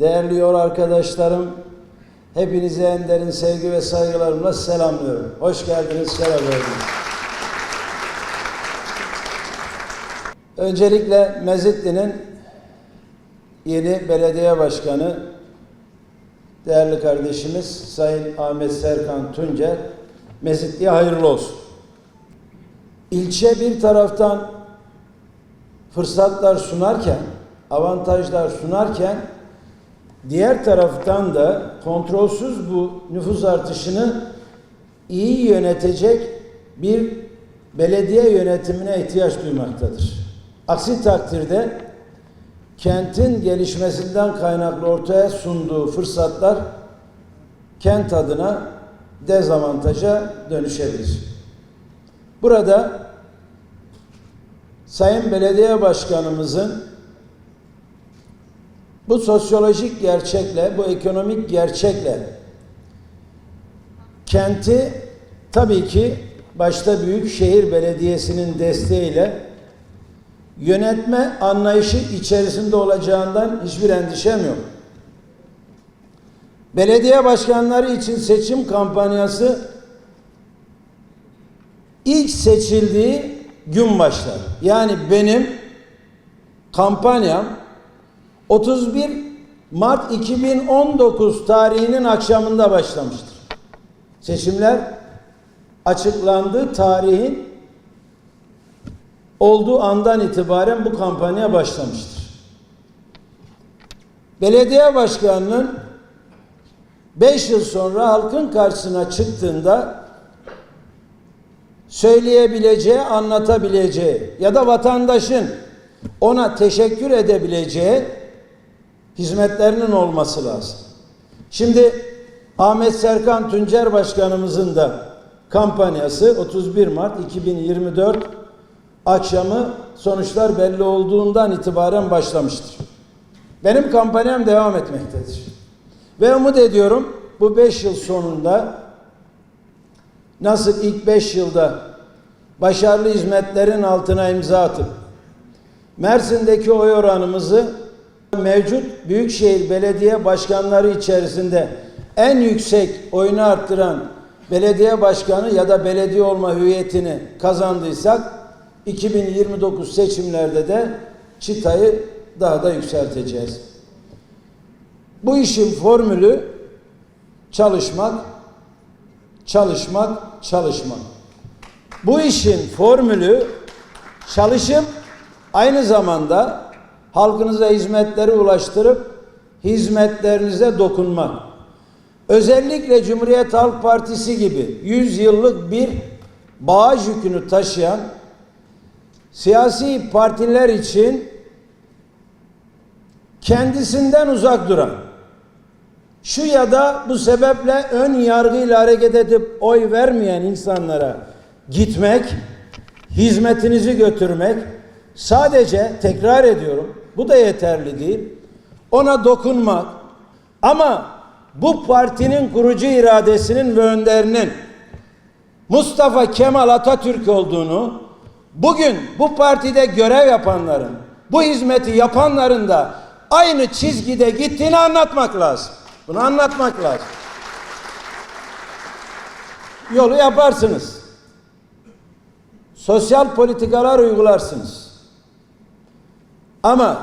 değerli yol arkadaşlarım, hepinize en derin sevgi ve saygılarımla selamlıyorum. Hoş geldiniz, şeref verdiniz. Öncelikle Mezitli'nin yeni belediye başkanı, değerli kardeşimiz Sayın Ahmet Serkan Tuncer, Mezitli'ye hayırlı olsun. İlçe bir taraftan fırsatlar sunarken, avantajlar sunarken, diğer taraftan da kontrolsüz bu nüfus artışını iyi yönetecek bir belediye yönetimine ihtiyaç duymaktadır. Aksi takdirde kentin gelişmesinden kaynaklı ortaya sunduğu fırsatlar kent adına dezavantaja dönüşebilir. Burada Sayın Belediye Başkanımızın bu sosyolojik gerçekle, bu ekonomik gerçekle kenti tabii ki başta Büyükşehir Belediyesi'nin desteğiyle yönetme anlayışı içerisinde olacağından hiçbir endişem yok. Belediye başkanları için seçim kampanyası ilk seçildiği gün başlar. Yani benim kampanyam 31 Mart 2019 tarihinin akşamında başlamıştır. Seçimler açıklandığı tarihin olduğu andan itibaren bu kampanya başlamıştır. Belediye başkanının 5 yıl sonra halkın karşısına çıktığında söyleyebileceği, anlatabileceği ya da vatandaşın ona teşekkür edebileceği hizmetlerinin olması lazım. Şimdi Ahmet Serkan Tuncer Başkanımızın da kampanyası 31 Mart 2024 akşamı sonuçlar belli olduğundan itibaren başlamıştır. Benim kampanyam devam etmektedir. Ve umut ediyorum bu 5 yıl sonunda nasıl ilk 5 yılda başarılı hizmetlerin altına imza atıp Mersin'deki oy oranımızı mevcut Büyükşehir Belediye Başkanları içerisinde en yüksek oyunu arttıran belediye başkanı ya da belediye olma hüviyetini kazandıysak 2029 seçimlerde de çıtayı daha da yükselteceğiz. Bu işin formülü çalışmak, çalışmak, çalışmak. Bu işin formülü çalışıp aynı zamanda halkınıza hizmetleri ulaştırıp hizmetlerinize dokunmak. Özellikle Cumhuriyet Halk Partisi gibi 100 yıllık bir bağış yükünü taşıyan siyasi partiler için kendisinden uzak duran şu ya da bu sebeple ön yargıyla hareket edip oy vermeyen insanlara gitmek, hizmetinizi götürmek sadece tekrar ediyorum bu da yeterli değil. Ona dokunmak ama bu partinin kurucu iradesinin ve önderinin Mustafa Kemal Atatürk olduğunu bugün bu partide görev yapanların, bu hizmeti yapanların da aynı çizgide gittiğini anlatmak lazım. Bunu anlatmak lazım. Yolu yaparsınız. Sosyal politikalar uygularsınız. Ama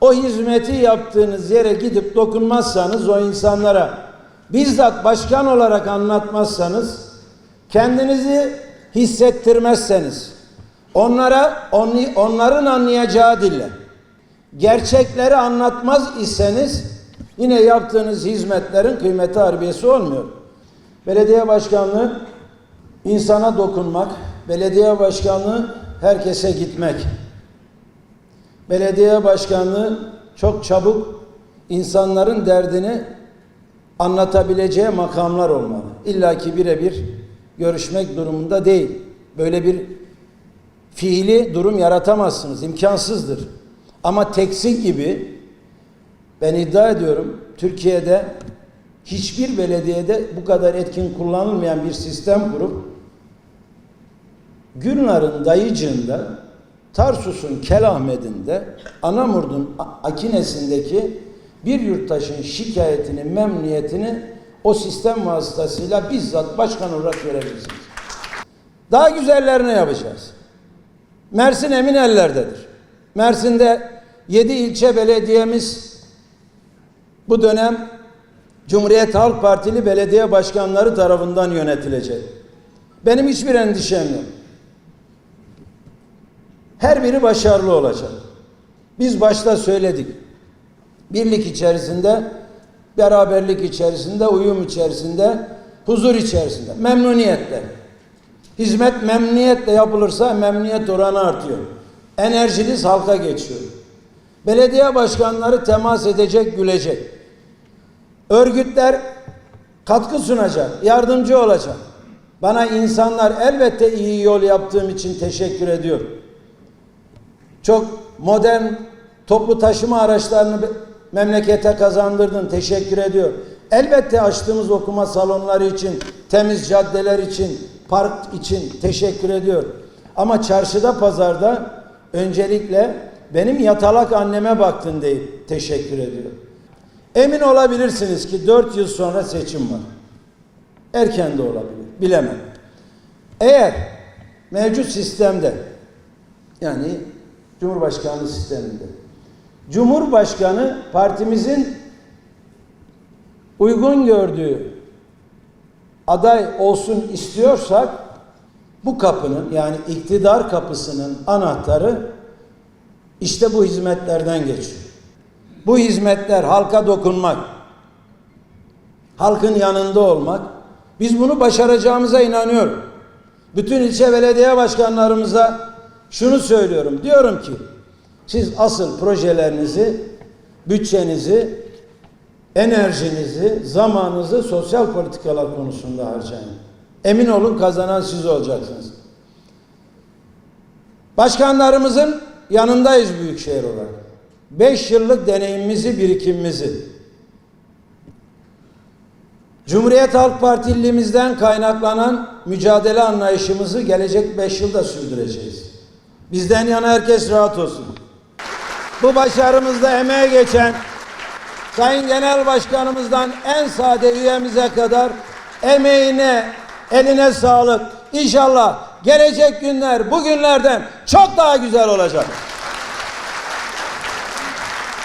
o hizmeti yaptığınız yere gidip dokunmazsanız o insanlara bizzat başkan olarak anlatmazsanız kendinizi hissettirmezseniz onlara onların anlayacağı dille gerçekleri anlatmaz iseniz yine yaptığınız hizmetlerin kıymeti harbiyesi olmuyor. Belediye başkanlığı insana dokunmak, belediye başkanlığı herkese gitmek. Belediye başkanlığı çok çabuk insanların derdini anlatabileceği makamlar olmalı. İlla ki birebir görüşmek durumunda değil. Böyle bir fiili durum yaratamazsınız. imkansızdır. Ama teksik gibi ben iddia ediyorum Türkiye'de hiçbir belediyede bu kadar etkin kullanılmayan bir sistem kurup Gülnar'ın dayıcığında Tarsus'un Kelahmet'inde Anamurt'un Akine'sindeki bir yurttaşın şikayetini, memnuniyetini o sistem vasıtasıyla bizzat başkan olarak görebilirsiniz. Daha güzellerini yapacağız. Mersin emin ellerdedir. Mersin'de 7 ilçe belediyemiz bu dönem Cumhuriyet Halk Partili belediye başkanları tarafından yönetilecek. Benim hiçbir endişem yok. Her biri başarılı olacak. Biz başta söyledik. Birlik içerisinde, beraberlik içerisinde, uyum içerisinde, huzur içerisinde, memnuniyetle. Hizmet memnuniyetle yapılırsa memnuniyet oranı artıyor. Enerjiniz halka geçiyor. Belediye başkanları temas edecek, gülecek. Örgütler katkı sunacak, yardımcı olacak. Bana insanlar elbette iyi yol yaptığım için teşekkür ediyor. Çok modern toplu taşıma araçlarını memlekete kazandırdın. Teşekkür ediyor. Elbette açtığımız okuma salonları için, temiz caddeler için, park için teşekkür ediyor. Ama çarşıda, pazarda öncelikle benim yatalak anneme baktın deyip teşekkür ediyor. Emin olabilirsiniz ki 4 yıl sonra seçim var. Erken de olabilir. Bilemem. Eğer mevcut sistemde yani Cumhurbaşkanlığı sisteminde Cumhurbaşkanı partimizin uygun gördüğü aday olsun istiyorsak bu kapının yani iktidar kapısının anahtarı işte bu hizmetlerden geçiyor. Bu hizmetler halka dokunmak, halkın yanında olmak. Biz bunu başaracağımıza inanıyorum. Bütün ilçe belediye başkanlarımıza şunu söylüyorum. Diyorum ki siz asıl projelerinizi, bütçenizi, enerjinizi, zamanınızı sosyal politikalar konusunda harcayın. Emin olun kazanan siz olacaksınız. Başkanlarımızın yanındayız büyükşehir olarak. Beş yıllık deneyimimizi, birikimimizi, Cumhuriyet Halk Partiliğimizden kaynaklanan mücadele anlayışımızı gelecek beş yılda sürdüreceğiz. Bizden yana herkes rahat olsun. Bu başarımızda emeğe geçen Sayın Genel Başkanımızdan en sade üyemize kadar emeğine, eline sağlık. İnşallah gelecek günler bugünlerden çok daha güzel olacak.